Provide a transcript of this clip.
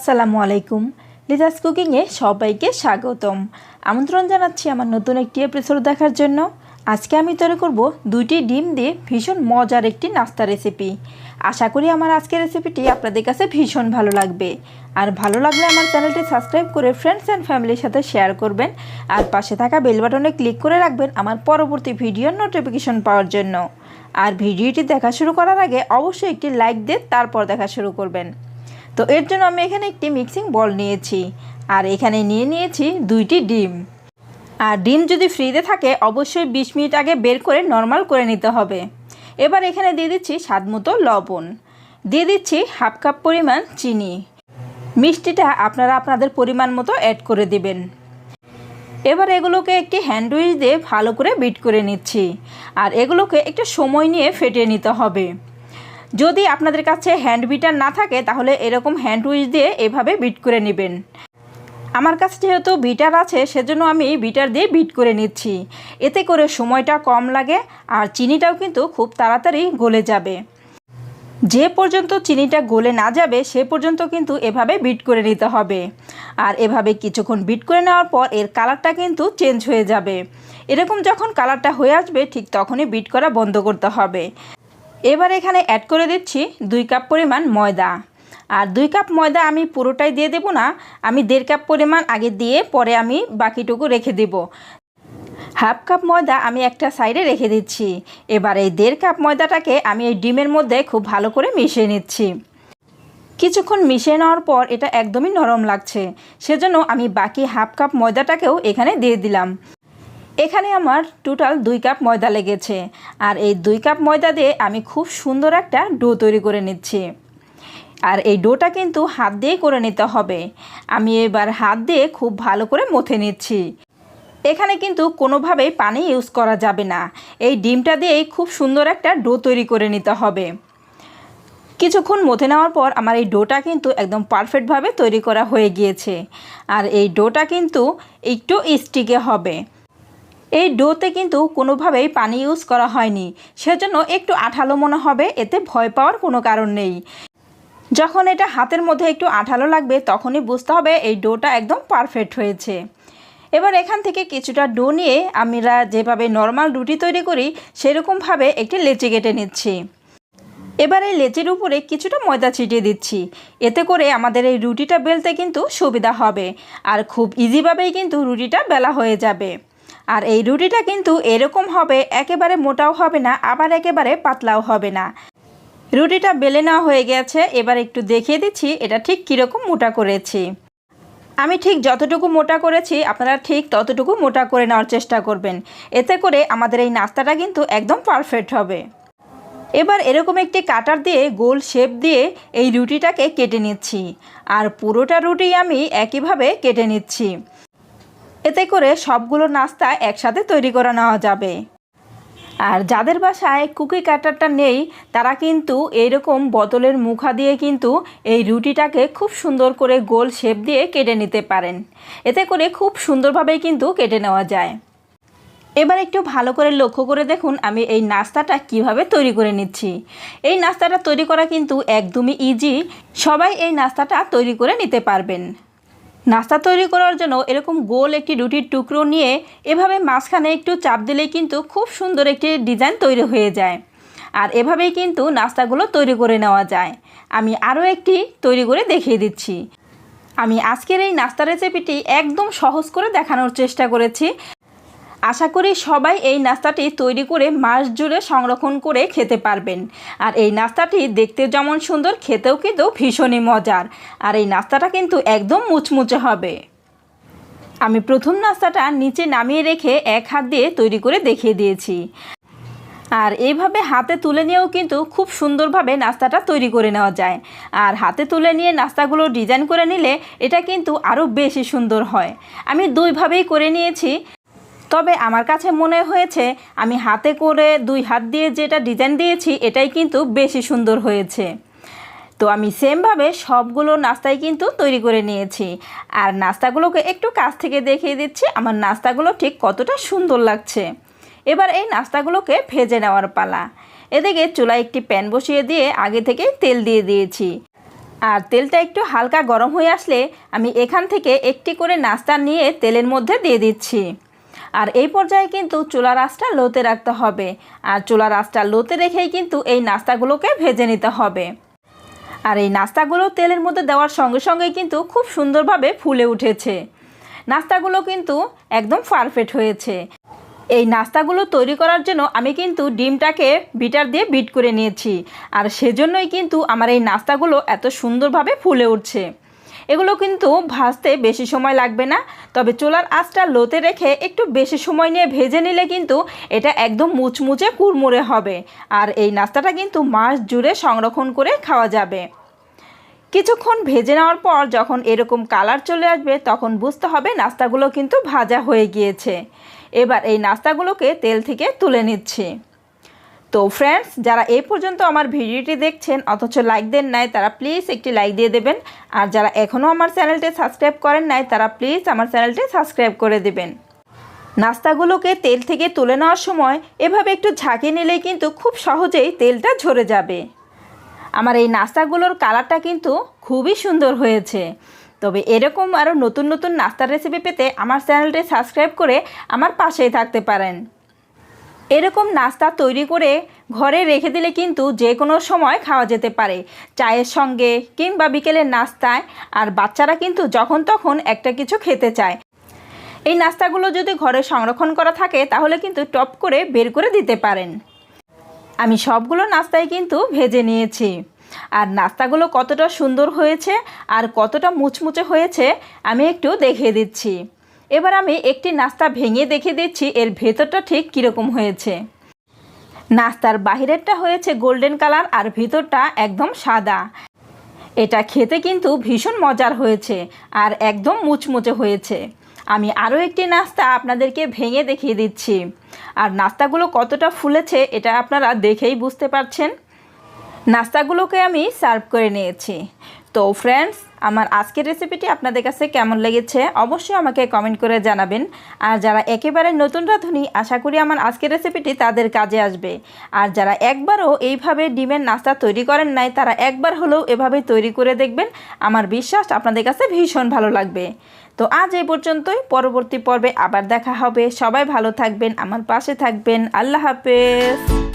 আসসালামু আলাইকুম। লিজাস কুকিংয়ে সবাইকে স্বাগতম। আমন্ত্রণ জানাচ্ছি আমার নতুন একটি এপিসোড দেখার জন্য। আজকে আমি তৈরি করব দুইটি ডিম দিয়ে ভীষণ মজার একটি নাস্তা রেসিপি আশা করি আমার আজকের রেসিপিটি আপনাদের কাছে ভীষণ ভালো লাগবে। আর ভালো লাগলে আমার চ্যানেলটি সাবস্ক্রাইব করে ফ্রেন্ডস অ্যান্ড ফ্যামিলির সাথে শেয়ার করবেন। আর পাশে থাকা বেল বাটনে ক্লিক করে রাখবেন আমার পরবর্তী ভিডিওর নোটিফিকেশন পাওয়ার জন্য। আর ভিডিওটি দেখা শুরু করার আগে অবশ্যই একটি লাইক দিয়ে তারপর দেখা শুরু করবেন। তো এর জন্য আমি এখানে একটি মিক্সিং বল নিয়েছি। আর এখানে নিয়ে নিয়েছি দুইটি ডিম। আর ডিম যদি ফ্রিতে থাকে, অবশ্যই বিশ মিনিট আগে বের করে নর্মাল করে নিতে হবে। এবার এখানে দিয়ে দিচ্ছি স্বাদ মতো লবণ। দিয়ে দিচ্ছি হাফ কাপ পরিমাণ চিনি। মিষ্টিটা আপনারা আপনাদের পরিমাণ মতো অ্যাড করে দিবেন। এবার এগুলোকে একটি হ্যান্ডউইচ দিয়ে ভালো করে বিট করে নিচ্ছি। আর এগুলোকে একটু সময় নিয়ে ফেটিয়ে নিতে হবে। যদি আপনাদের কাছে হ্যান্ড বিটার না থাকে, তাহলে এরকম হ্যান্ড উইচ দিয়ে এভাবে বিট করে নেবেন। আমার কাছে যেহেতু বিটার আছে, সেজন্য আমি বিটার দিয়ে বিট করে নিচ্ছি। এতে করে সময়টা কম লাগে, আর চিনিটাও কিন্তু খুব তাড়াতাড়ি গলে যাবে। যে পর্যন্ত চিনিটা গলে না যাবে, সে পর্যন্ত কিন্তু এভাবে বিট করে নিতে হবে। আর এভাবে কিছুক্ষণ বিট করে নেওয়ার পর, এর কালারটা কিন্তু চেঞ্জ হয়ে যাবে। এরকম যখন কালারটা হয়ে আসবে, ঠিক তখনই বিট করা বন্ধ করতে হবে। এবার এখানে অ্যাড করে দিচ্ছি দুই কাপ পরিমাণ ময়দা। আর দুই কাপ ময়দা আমি পুরোটাই দিয়ে দেবো না, আমি দেড় কাপ পরিমাণ আগে দিয়ে পরে আমি বাকিটুকু রেখে দেব। হাফ কাপ ময়দা আমি একটা সাইডে রেখে দিচ্ছি। এবার এই দেড় কাপ ময়দাটাকে আমি এই ডিমের মধ্যে খুব ভালো করে মিশিয়ে নিচ্ছি। কিছুক্ষণ মিশিয়ে নেওয়ার পর এটা একদমই নরম লাগছে, সেজন্য আমি বাকি হাফ কাপ ময়দাটাকেও এখানে দিয়ে দিলাম। এখানে আমার টোটাল দুই কাপ ময়দা লেগেছে। আর এই দুই কাপ ময়দা দিয়ে আমি খুব সুন্দর একটা ডো তৈরি করে নিচ্ছি। আর এই ডোটা কিন্তু হাত দিয়েই করে নিতে হবে। আমি এবার হাত দিয়ে খুব ভালো করে মথে নিচ্ছি। এখানে কিন্তু কোনোভাবেই পানি ইউজ করা যাবে না। এই ডিমটা দিয়েই খুব সুন্দর একটা ডো তৈরি করে নিতে হবে। কিছুক্ষণ মথে নেওয়ার পর আমার এই ডোটা কিন্তু একদম পারফেক্টভাবে তৈরি করা হয়ে গিয়েছে। আর এই ডোটা কিন্তু একটু স্টিকে হবে। এই ডোতে কিন্তু কোনোভাবেই পানি ইউজ করা হয়নি। সেজন্য একটু আঠালো মনে হবে, এতে ভয় পাওয়ার কোনো কারণ নেই। যখন এটা হাতের মধ্যে একটু আঠালো লাগবে, তখনই বুঝতে হবে এই ডোটা একদম পারফেক্ট হয়েছে। এবার এখান থেকে কিছুটা ডো নিয়ে আমরা যেভাবে নর্মাল রুটি তৈরি করি, সেরকমভাবে একটি লেচি কেটে নিচ্ছি। এবার এই লেচির উপরে কিছুটা ময়দা ছিটিয়ে দিচ্ছি। এতে করে আমাদের এই রুটিটা বেলতে কিন্তু সুবিধা হবে। আর খুব ইজিভাবেই কিন্তু রুটিটা বেলা হয়ে যাবে। আর এই রুটিটা কিন্তু এরকম হবে, একেবারে মোটাও হবে না, আবার একেবারে পাতলাও হবে না। রুটিটা বেলে নেওয়া হয়ে গেছে, এবার একটু দেখিয়ে দিচ্ছি এটা ঠিক কীরকম মোটা করেছি। আমি ঠিক যতটুকু মোটা করেছি, আপনারা ঠিক ততটুকু মোটা করে নেওয়ার চেষ্টা করবেন। এতে করে আমাদের এই নাস্তাটা কিন্তু একদম পারফেক্ট হবে। এবার এরকম একটি কাটার দিয়ে গোল শেপ দিয়ে এই রুটিটাকে কেটে নিচ্ছি। আর পুরোটা রুটি আমি একইভাবে কেটে নিচ্ছি। এতে করে সবগুলো নাস্তা একসাথে তৈরি করে নেওয়া যাবে। আর যাদের বাসায় কুকি কাটারটা নেই, তারা কিন্তু এইরকম বোতলের মুখা দিয়ে কিন্তু এই রুটিটাকে খুব সুন্দর করে গোল শেপ দিয়ে কেটে নিতে পারেন। এতে করে খুব সুন্দরভাবেই কিন্তু কেটে নেওয়া যায়। এবার একটু ভালো করে লক্ষ্য করে দেখুন আমি এই নাস্তাটা কীভাবে তৈরি করে নিচ্ছি। এই নাস্তাটা তৈরি করা কিন্তু একদমই ইজি সবাই এই নাস্তাটা তৈরি করে নিতে পারবেন। নাস্তা তৈরি করার জন্য এরকম গোল একটি রুটির টুকরো নিয়ে এভাবে মাঝখানে একটু চাপ দিলেই কিন্তু খুব সুন্দর একটি ডিজাইন তৈরি হয়ে যায়। আর এভাবেই কিন্তু নাস্তাগুলো তৈরি করে নেওয়া যায়। আমি আরও একটি তৈরি করে দেখিয়ে দিচ্ছি। আমি আজকের এই নাস্তা রেসিপিটি একদম সহজ করে দেখানোর চেষ্টা করেছি। আশা করি সবাই এই নাস্তাটি তৈরি করে মাস জুড়ে সংরক্ষণ করে খেতে পারবেন। আর এই নাস্তাটি দেখতে যেমন সুন্দর, খেতেও কিন্তু ভীষণই মজার। আর এই নাস্তাটা কিন্তু একদম মুচমুচে হবে। আমি প্রথম নাস্তাটা নিচে নামিয়ে রেখে এক হাত দিয়ে তৈরি করে দেখিয়ে দিয়েছি। আর এইভাবে হাতে তুলে নিয়েও কিন্তু খুব সুন্দরভাবে নাস্তাটা তৈরি করে নেওয়া যায়। আর হাতে তুলে নিয়ে নাস্তাগুলো ডিজাইন করে নিলে এটা কিন্তু আরও বেশি সুন্দর হয়। আমি দুইভাবেই করে নিয়েছি। তবে আমার কাছে মনে হয়েছে, আমি হাতে করে দুই হাত দিয়ে যেটা ডিজাইন দিয়েছি, এটাই কিন্তু বেশি সুন্দর হয়েছে। তো আমি সেমভাবে সবগুলো নাস্তাই কিন্তু তৈরি করে নিয়েছি। আর নাস্তাগুলোকে একটু কাছ থেকে দেখিয়ে দিচ্ছি, আমার নাস্তাগুলো ঠিক কতটা সুন্দর লাগছে। এবার এই নাস্তাগুলোকে ভেজে নেওয়ার পালা। এদিকে চুলায় একটি প্যান বসিয়ে দিয়ে আগে থেকে তেল দিয়ে দিয়েছি। আর তেলটা একটু হালকা গরম হয়ে আসলে আমি এখান থেকে একটি করে নাস্তা নিয়ে তেলের মধ্যে দিয়ে দিচ্ছি। আর এই পর্যায়ে কিন্তু চুলার আঁচটা লোতে রাখতে হবে। আর চুলার আঁচটা লোতে রেখেই কিন্তু এই নাস্তাগুলোকে ভেজে নিতে হবে। আর এই নাস্তাগুলো তেলের মধ্যে দেওয়ার সঙ্গে সঙ্গে কিন্তু খুব সুন্দরভাবে ফুলে উঠেছে। নাস্তাগুলো কিন্তু একদম পারফেক্ট হয়েছে। এই নাস্তাগুলো তৈরি করার জন্য আমি কিন্তু ডিমটাকে বিটার দিয়ে বিট করে নিয়েছি। আর সেজন্যই কিন্তু আমার এই নাস্তাগুলো এত সুন্দরভাবে ফুলে উঠছে। এগুলো কিন্তু ভাজতে বেশি সময় লাগবে না, তবে চুলার আঁচটা লোতে রেখে একটু বেশি সময় নিয়ে ভেজে নিলে কিন্তু এটা একদম মুচমুচে কুড়মুড়ে হবে আর এই নাস্তাটা কিন্তু মাস জুড়ে সংরক্ষণ করে খাওয়া যাবে। কিছুক্ষণ ভেজে নেওয়ার পর যখন এরকম কালার চলে আসবে তখন বুঝতে হবে নাস্তাগুলো কিন্তু ভাজা হয়ে গিয়েছে। এবার এই নাস্তাগুলোকে তেল থেকে তুলে নিচ্ছি। তো ফ্রেন্ডস যারা এই পর্যন্ত আমার ভিডিওটি দেখছেন, অথচ লাইক দেন নাই, তারা প্লিজ একটি লাইক দিয়ে দেবেন। আর যারা এখনও আমার চ্যানেলটি সাবস্ক্রাইব করেন নাই, তারা প্লিজ আমার চ্যানেলটি সাবস্ক্রাইব করে দেবেন। নাস্তাগুলোকে তেল থেকে তুলে নেওয়ার সময় এভাবে একটু ঝাঁকিয়ে নিলেই কিন্তু খুব সহজেই তেলটা ঝরে যাবে। আমার এই নাস্তাগুলোর কালারটা কিন্তু খুবই সুন্দর হয়েছে। তবে এরকম আরও নতুন নতুন নাস্তার রেসিপি পেতে আমার চ্যানেলটি সাবস্ক্রাইব করে আমার পাশেই থাকতে পারেন। এরকম নাস্তা তৈরি করে ঘরে রেখে দিলে কিন্তু যে কোনো সময় খাওয়া যেতে পারে। চায়ের সঙ্গে কিংবা বিকেলের নাস্তায়। আর বাচ্চারা কিন্তু যখন তখন একটা কিছু খেতে চায়। এই নাস্তাগুলো যদি ঘরে সংরক্ষণ করা থাকে, তাহলে কিন্তু টপ করে বের করে দিতে পারেন। আমি সবগুলো নাস্তাই কিন্তু ভেজে নিয়েছি। আর নাস্তাগুলো কতটা সুন্দর হয়েছে আর কতটা মুচমুচে হয়েছে, আমি একটু দেখিয়ে দিচ্ছি। এবার আমি একটি নাস্তা ভেঙে দেখে দিচ্ছি, এর ভেতরটা ঠিক কীরকম হয়েছে। নাস্তার বাহিরেরটা হয়েছে গোল্ডেন কালার আর ভেতরটা একদম সাদা। এটা খেতে কিন্তু ভীষণ মজার হয়েছে আর একদম মুচমুচে হয়েছে। আমি আরও একটি নাস্তা আপনাদেরকে ভেঙে দেখিয়ে দিচ্ছি। আর নাস্তাগুলো কতটা ফুলেছে এটা আপনারা দেখেই বুঝতে পারছেন। নাস্তাগুলোকে আমি সার্ভ করে নিয়েছি। তো ফ্রেন্ডস আমার আজকের রেসিপিটি আপনাদের কাছে কেমন লেগেছে অবশ্যই আমাকে কমেন্ট করে জানাবেন। আর যারা একেবারে নতুন রাঁধুনি, আশা করি আমার আজকের রেসিপিটি তাদের কাজে আসবে। আর যারা একবারও এইভাবে ডিমের নাস্তা তৈরি করেন নাই, তারা একবার হলেও এভাবে তৈরি করে দেখবেন। আমার বিশ্বাস আপনাদের কাছে ভীষণ ভালো লাগবে। তো আজ এই পর্যন্তই। পরবর্তী পর্বে আবার দেখা হবে। সবাই ভালো থাকবেন, আমার পাশে থাকবেন। আল্লাহ হাফেজ।